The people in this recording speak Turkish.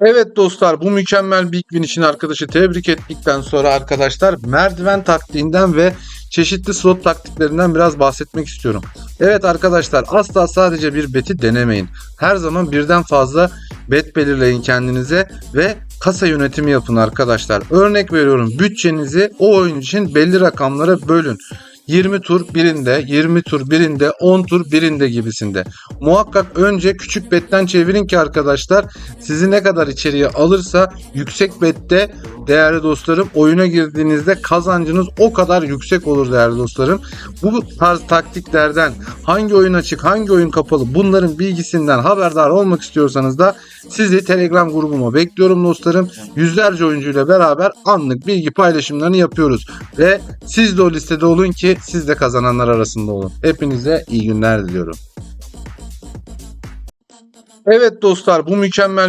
Evet dostlar bu mükemmel Big Win için arkadaşı tebrik ettikten sonra arkadaşlar merdiven taktiğinden ve çeşitli slot taktiklerinden biraz bahsetmek istiyorum. Evet arkadaşlar asla sadece bir beti denemeyin. Her zaman birden fazla bet belirleyin kendinize ve kasa yönetimi yapın arkadaşlar. Örnek veriyorum bütçenizi o oyun için belli rakamlara bölün. 20 tur birinde, 20 tur birinde, 10 tur birinde gibisinde. Muhakkak önce küçük betten çevirin ki arkadaşlar sizi ne kadar içeriye alırsa yüksek bette değerli dostlarım oyuna girdiğinizde kazancınız o kadar yüksek olur değerli dostlarım. Bu tarz taktiklerden hangi oyun açık hangi oyun kapalı bunların bilgisinden haberdar olmak istiyorsanız da sizi Telegram grubuma bekliyorum dostlarım. Yüzlerce oyuncuyla beraber anlık bilgi paylaşımlarını yapıyoruz. Ve siz de o listede olun ki siz de kazananlar arasında olun. Hepinize iyi günler diliyorum. Evet dostlar bu mükemmel